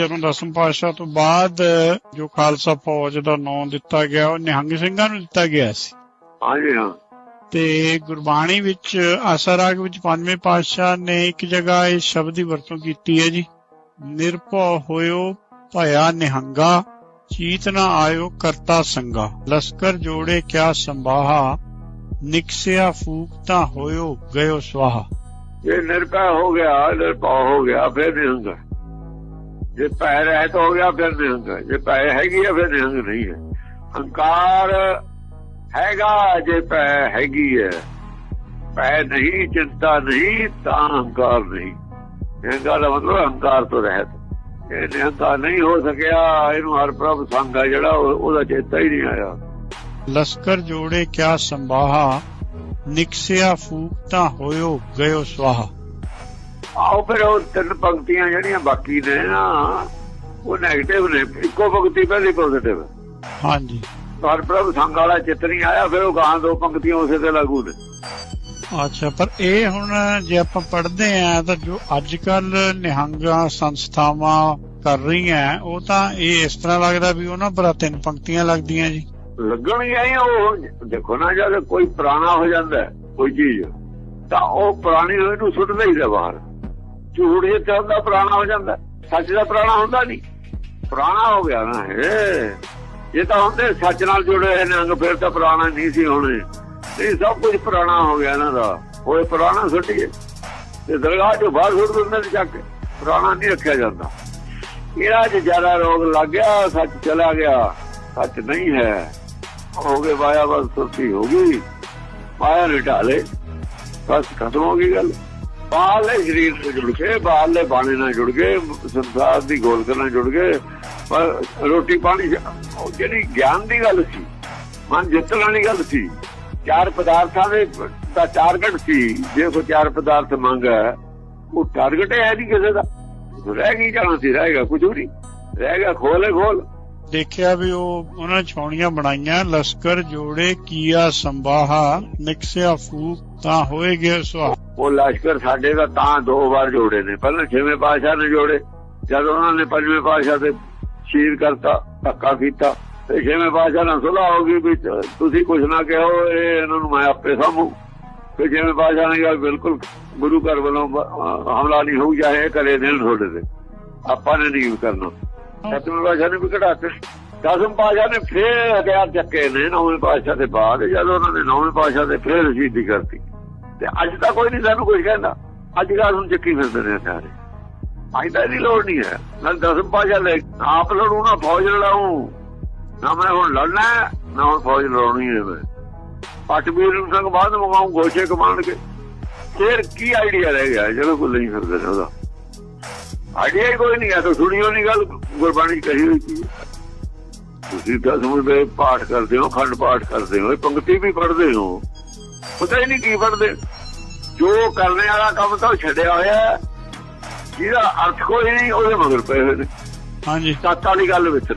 ਜਦੋਂ ਦਸਮ ਪਾਤਸ਼ਾਹ ਤੋਂ ਬਾਅਦ ਜੋ ਖਾਲਸਾ ਫੌਜ ਦਾ ਨਾਂ ਦਿੱਤਾ ਗਿਆ ਉਹ ਨਿਹੰਗ ਸਿੰਘਾਂ ਨੂੰ ਦਿੱਤਾ ਗਿਆ ਸੀ। ਹਾਂਜੀ ਹਾਂ। ਤੇ ਗੁਰਬਾਣੀ ਵਿੱਚ ਆਸਾ ਰਾਗ ਵਿੱਚ ਪੰਜਵੇਂ ਪਾਤਸ਼ਾਹ ਨੇ ਇੱਕ ਜਗ੍ਹਾ ਇਹ ਸ਼ਬਦ ਦੀ ਵਰਤੋਂ ਕੀਤੀ ਹੈ ਜੀ। ਨਿਰਭਉ ਹੋਇਓ ਭਇਆ ਨਿਹੰਗਾ ਚੀਤ ਨਾ ਆਇਓ ਕਰਤਾ ਸੰਗਾ। ਲਸਕਰ ਜੋੜੇ ਕਿਆ ਸੰਭਾਹਾ ਨਿਕਸਿਆ ਫੂਕ ਤਾਂ ਹੋਇਓ ਗਇਓ ਸਵਾਹਾ। ਜੇ ਨਿਰਭੈ ਹੋ ਗਿਆ ਨਿਰਭਉ ਹੋ ਗਿਆ ਫਿਰ ਨਿਹੰਗ। ਜੇ ਪੈ ਰਹਿਤ ਹੋ ਗਿਆ, ਫਿਰ ਨਿਹੰਗ ਹੈ। ਜੇ ਪੈ ਹੈਗੀ ਹੈ ਫਿਰ ਨਿਹੰਗ ਨਹੀਂ ਹੈ ਹੰਕਾਰ ਹੈਗਾ ਜੇ ਪੈ ਹੈਗੀ ਹੈ ਪੈ ਨਹੀਂ, ਚਿੰਤਾ ਨਹੀਂ, ਤਾਂ ਹੰਕਾਰ ਨਹੀਂ। ਹੰਕਾਰ ਦਾ ਮਤਲਬ ਹੰਕਾਰ ਤੋਂ ਰਹਿਤ। ਇਹ ਨਿਹੰਕਾਰ ਨਹੀਂ ਹੋ ਸਕਿਆ, ਇਹਨੂੰ ਹਰ ਪ੍ਰਭ ਸੰਗ ਹੈ ਜਿਹੜਾ ਉਹ- ਉਹਦਾ ਚੇਤਾ ਹੀ ਨਹੀਂ ਆਇਆ। ਲਸਕਰ ਜੋੜੇ ਕਿਆ ਸੰਭਾਹਾ, ਨਿਕਸਿਆ ਫੂਕ ਤਾਂ ਹੋਇਓ, ਗਇਓ ਸਵਾਹਾ। ਆਓ ਫਿਰ ਉਹ ਤਿੰਨ ਪੰਕਤੀਆਂ ਜਿਹੜੀਆਂ ਬਾਕੀ ਨੇ ਨਾ ਉਹ 네ਗੇਟਿਵ ਨੇ। ਇੱਕੋ ਪੰਕਤੀ ਪਹਿਲੀ ਪੋਜ਼ਿਟਿਵ ਹਾਂਜੀ। ਪਰ ਪ੍ਰਭ ਸੰਗ ਵਾਲਾ ਚਿੱਤ ਨਹੀਂ ਆਇਆ ਫਿਰ ਉਹ ਗਾਂ ਦੋ ਪੰਕਤੀਆਂ ਉਸੇ ਤੇ ਲਾਗੂ ਨੇ। ਅੱਛਾ ਪਰ ਇਹ ਹੁਣ ਜੇ ਆਪਾਂ ਪੜ੍ਹਦੇ ਆ ਤਾਂ ਜੋ ਅੱਜ ਕੱਲ ਨਿਹੰਗਾਂ ਸੰਸਥਾਵਾਂ ਕਰ ਰਹੀਆਂ ਉਹ ਤਾਂ ਇਹ ਇਸ ਤਰ੍ਹਾਂ ਲੱਗਦਾ ਵੀ ਉਹਨਾਂ ਪਰ ਤਿੰਨ ਪੰਕਤੀਆਂ ਲੱਗਦੀਆਂ ਜੀ। ਲੱਗਣਗੀਆਂ ਹੀ ਉਹ। ਦੇਖੋ ਨਾ ਜਦ ਕੋਈ ਪੁਰਾਣਾ ਹੋ ਜਾਂਦਾ ਹੈ, ਕੋਈ ਚੀਜ਼ ਤਾਂ ਉਹ ਪੁਰਾਣੀ ਹੋਏ ਨੂੰ ਸੁੱਟ ਲਈਦਾ ਬਾਹਰ ਝੂਠ ਜੇ ਤੇ ਹੁੰਦਾ ਪੁਰਾਣਾ ਹੋ ਜਾਂਦਾ। ਸੱਚ ਦਾ ਪੁਰਾਣਾ ਹੁੰਦਾ ਨਹੀਂ ਪੁਰਾਣਾ ਹੋ ਗਿਆ ਨਾ ਇਹ। ਇਹ ਤਾਂ ਹੁੰਦੇ ਸੱਚ ਨਾਲ ਜੁੜੇ ਹੋਏ ਨੇ, ਅੰਗ ਫਿਰ ਤਾਂ ਪੁਰਾਣਾ ਨਹੀਂ ਸੀ ਹੋਣੇ। ਇਹ ਸਭ ਕੁਝ ਪੁਰਾਣਾ ਹੋ ਗਿਆ ਇਹਨਾਂ ਦਾ। ਉਹ ਪੁਰਾਣਾ ਸੁੱਟੀਏ। ਤੇ ਦਰਗਾਹ ਚੋਂ ਬਾਹਰ ਸੁੱਟ ਦਿੰਦੇ ਨੇ ਚੱਕ ਕੇ। ਪੁਰਾਣਾ ਨਹੀਂ ਰੱਖਿਆ ਜਾਂਦਾ। ਇਹਨਾਂ 'ਚ ਜ਼ਿਆਦਾ ਰੋਗ ਲੱਗ ਗਿਆ, ਸੱਚ ਚਲਾ ਗਿਆ। ਸੱਚ ਨਹੀਂ ਹੈ। ਹੋ ਗਏ ਵਾਇਆ, ਬਸ ਸੁਰਤੀ ਹੋ ਗਈ। ਮਾਇਆ ਨੇ ਢਾਲੇ। ਬਸ ਖਤਮ ਹੋ ਗਈ ਗੱਲ। ਬਾਹਰਲੇ ਸਰੀਰ ਨਾਲ ਜੁੜ ਕੇ ਬਾਹਰਲੇ ਬਾਣੇ ਨਾਲ ਜੁੜ ਗਏ ਸੰਸਾਰ ਦੀ ਗੋਲਕ ਨਾਲ ਜੁੜ ਗਏ ਪਰ ਰੋਟੀ ਪਾਣੀ ਜਿਹੜੀ ਗਿਆਨ ਦੀ ਗੱਲ ਸੀ, ਮਨ ਜਿੱਤਣ ਵਾਲੀ ਗੱਲ ਸੀ, ਚਾਰ ਪਦਾਰਥਾਂ ਦੇ ਦਾ ਟਾਰਗੇਟ ਸੀ, ਜੇ ਕੋਈ ਚਾਰ ਪਦਾਰਥ ਮੰਗਾ ਉਹ ਟਾਰਗੇਟ ਹੈ ਨਹੀਂ ਕਿਸੇ ਦਾ। ਰਹਿ ਗਈ ਜਾਣਾ ਸੀ ਰਹੇਗਾ ਕੁਝ ਨਹੀਂ। ਰਹਿ ਗਿਆ, ਖੋਲੇ ਖੋਲ। ਦੇਖਿਆ ਵੀ ਉਹ, ਉਹਨਾਂ ਛਾਉਣੀਆਂ ਬਣਾਈਆਂ, ਲਸਕਰ ਜੋੜੇ, ਕੀਆ, ਸੰਭਾਹਾ, ਨਿਕਸਿਆ ਫੂਕ, ਤਾਂ ਹੋਏਗੇ ਸਵਾਹਾ ਉਹ ਲਸ਼ਕਰ ਸਾਡੇ ਦਾ ਤਾਂ ਦੋ ਵਾਰ ਜੋੜੇ ਨੇ। ਪਹਿਲਾਂ ਛੇਵੇਂ ਪਾਤਸ਼ਾਹ ਨੇ ਜੋੜੇ, ਜਦ ਉਹਨਾਂ ਨੇ ਪੰਜਵੇਂ ਪਾਤਸ਼ਾਹ ਤੇ ਸ਼ੀਰ ਕਰਤਾ, ਧੱਕਾ ਕੀਤਾ, ਤੇ ਛੇਵੇਂ ਪਾਤਸ਼ਾਹ ਨਾਲ ਸੁਲਾਹ ਹੋ ਗਈ ਵੀ ਤੁਸੀਂ ਕੁਝ ਨਾ ਕਹੋ, ਇਹ ਇਹਨਾਂ ਨੂੰ ਮੈਂ ਆਪੇ ਸਾਂਭੂ। ਤੇ ਛੇਵੇਂ ਪਾਤਸ਼ਾਹ ਨੇ ਕਿਹਾ, ਬਿਲਕੁਲ ਗੁਰੂ ਘਰ ਵੱਲੋਂ ਹਮਲਾ ਨਹੀਂ ਹੋਊ ਚਾਹੇ ਇਹ ਕਰੇ ਦੇਣ ਤੁਹਾਡੇ ਤੇ। ਆਪਾਂ ਨੇ ਨਹੀਂ ਕਰਨਾ। ਸਤਵੇਂ ਪਾਤਸ਼ਾਹ ਨੇ ਵੀ ਕਢਾਤੇ। ਦਸਮ ਪਾਤਸ਼ਾਹ ਨੇ ਫੇਰ ਹਥਿਆਰ ਚੱਕੇ ਨੇ, ਨੌਵੇਂ ਪਾਤਸ਼ਾਹ ਦੇ ਬਾਅਦ। ਜਦੋਂ ਉਹਨਾਂ ਨੇ ਨੌਵੇਂ ਪਾਤਸ਼ਾਹ ਦੇ ਫੇਰ ਸ਼ਹੀਦੀ ਕਰਤੀ। ਤੇ ਅੱਜ ਤਾਂ ਕੋਈ ਨਹੀਂ ਸਾਨੂੰ ਕੁਝ ਕਹਿੰਦਾ। ਅੱਜ ਕੱਲ੍ਹ ਹੁਣ ਚੱਕੀ ਫਿਰਦੇ ਨੇ ਸਾਰੇ। ਅੱਜ ਤਾਂ ਇਹਦੀ ਲੋੜ ਨਹੀਂ ਹੈ। ਨਾ ਦਸਮ ਪਾਸ਼ਾ ਲੈ ਆਪ ਲੜੂ, ਨਾ ਫੌਜ ਲੜਾਉ ਨਾ ਮੈਂ ਹੁਣ ਲੜਨਾ ਨਾ ਹੁਣ ਫੌਜ ਲੜਾਉਣੀ ਹੈ ਮੈਂ। ਪਟਵੀਰ ਨੂੰ ਬਾਅਦ ਮੰਗਾਉਂ ਗੋਸ਼ੇ ਕਮਾਣ ਕੇ। ਫੇਰ ਕੀ ਆਈਡੀਆ ਰਹਿ ਗਿਆ? ਜਦੋਂ ਕੋਈ ਨਹੀਂ ਫਿਰਦੇ ਨੇ ਉਹਦਾ। ਆਈਡੀਆ ਕੋਈ ਨਹੀਂ ਹੈ। ਤਾਂ ਸੁਣੀਓ ਨਹੀਂ ਗੱਲ, ਗੁਰਬਾਣੀ ਕਹੀ ਹੋਈ ਸੀ। ਤੁਸੀਂ ਤਾਂ ਸਮਝਦੇ ਪਾਠ ਕਰਦੇ ਹੋ ਖੰਡ ਪਾਠ ਕਰਦੇ ਹੋ, ਇਹ ਪੰਕਤੀ ਵੀ ਪੜ੍ਹਦੇ ਹੋ। ਪਤਾ ਹੀ ਨਹੀਂ ਕੀ ਪੜ੍ਹਦੇ ਜੋ ਕਰਨੇ ਵਾਲਾ ਕੰਮ ਤਾਂ ਛੱਡਿਆ ਹੋਇਆ। ਜਿਹਦਾ ਅਰਥ ਕੋਈ ਨਹੀਂ ਉਹਦੇ ਮਗਰ ਪਏ ਹੋਏ ਨੇ। ਹਾਂਜੀ। ਤੱਤ ਵਾਲੀ ਗੱਲ ਵਿੱਚ।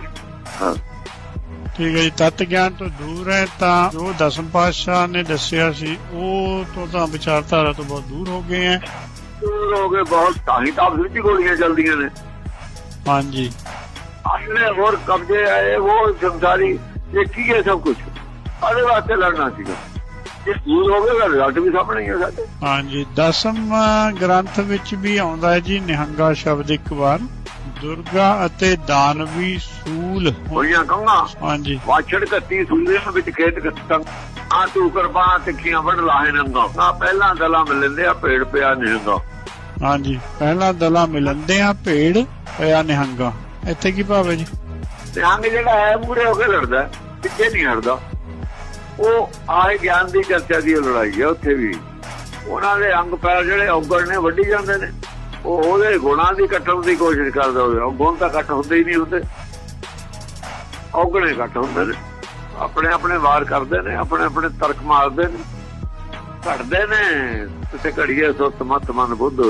ਹਾਂ। ਠੀਕ ਹੈ ਜੀ ਤਤ ਗਿਆਨ ਤੋਂ ਦੂਰ ਹੈ ਤਾਂ ਜੋ ਦਸਮ ਪਾਤਸ਼ਾਹ ਨੇ ਦੱਸਿਆ ਸੀ ਉਹ ਤੋਂ ਤਾਂ ਵਿਚਾਰਧਾਰਾ ਤੋਂ ਬਹੁਤ ਦੂਰ ਹੋ ਗਏ ਹੈ। ਦੂਰ ਹੋ ਗਏ ਬਹੁਤ ਤਾਂ ਹੀ ਤਾਂ ਵਿੱਚ ਗੋਲੀਆਂ ਚੱਲਦੀਆਂ ਨੇ। ਹਾਂਜੀ। ਆਪਣੇ ਹੋਰ ਕਬਜ਼ੇ ਆਏ ਉਹ ਕੀ ਹੈ ਸਭ ਕੁਝ ਆਦੇ ਵਾਸਤੇ ਲੜਨਾ ਸੀਗਾ। ਇਹ ਦੂਰ ਹੋ ਗਿਆ ਰਿਜ਼ਲਟ ਵੀ ਸਾਹਮਣੇ ਹੀ ਹੈ ਸਾਡੇ। ਹਾਂਜੀ ਦਸਮ ਗ੍ਰੰਥ ਵਿੱਚ ਵੀ ਆਉਂਦਾ ਹੈ ਜੀ ਨਿਹੰਗਾ ਸ਼ਬਦ ਇੱਕ ਵਾਰ। ਦੁਰਗਾ ਅਤੇ ਦਾਨਵੀ ਸੂਲ ਹੋਈਆਂ ਕੰਗਾ। ਹਾਂਜੀ। ਵਾਛੜ ਕੱਤੀ ਸੁੰਦਿਆਂ ਵਿੱਚ ਖੇਤ ਕੱਤਾਂ ਆ ਤੂੰ ਕਰਬਾ ਤਿੱਖੀਆਂ ਵੜ ਲਾਹੇ ਨੰਗਾ। ਆ ਪਹਿਲਾਂ ਦਲਾਂ ਮਿਲਦੇ ਆ ਭੇੜ ਪਿਆ ਨਿਹੰਗਾ। ਹਾਂਜੀ ਪਹਿਲਾ ਦਲਾ ਮਿਲੰਦੇ ਆ ਭੇੜ ਪਿਆ ਨਿਹੰਗਾ। ਇੱਥੇ ਕੀ ਭਾਵ ਹੈ ਜੀ? ਨਿਹੰਗ ਜਿਹੜਾ ਹੈ ਮੂਰੇ ਹੋ ਕੇ ਲੜਦਾ ਪਿੱਛੇ ਨਹੀਂ ਹਟਦਾ। ਉਹ ਆਏ ਗਿਆਨ ਦੀ ਚਰਚਾ ਦੀ ਲੜਾਈ ਹੈ ਉੱਥੇ ਵੀ। ਉਹਨਾਂ ਦੇ ਅੰਗ ਪੈਰ ਜਿਹੜੇ ਔਗਣ ਨੇ, ਵੱਢੀ ਜਾਂਦੇ ਨੇ। ਉਹ ਉਹਦੇ ਗੁਣਾਂ ਦੀ ਕੱਟਣ ਦੀ ਕੋਸ਼ਿਸ਼ ਕਰਦਾ ਉਹ ਗੁਣ ਤਾਂ ਕੱਟ ਹੁੰਦੇ ਹੀ ਨਹੀਂ ਹੁੰਦੇ ਔਗਣੇ ਕੱਟ ਹੁੰਦੇ ਨੇ। ਆਪਣੇ ਆਪਣੇ ਵਾਰ ਕਰਦੇ ਨੇ, ਆਪਣੇ ਆਪਣੇ ਤਰਕ ਮਾਰਦੇ ਨੇ। ਘਟਦੇ ਨੇ। ਕਿਸੇ ਘੜੀਏ ਸੁੱਤ ਮਤ ਮਨ ਬੁੱਧ।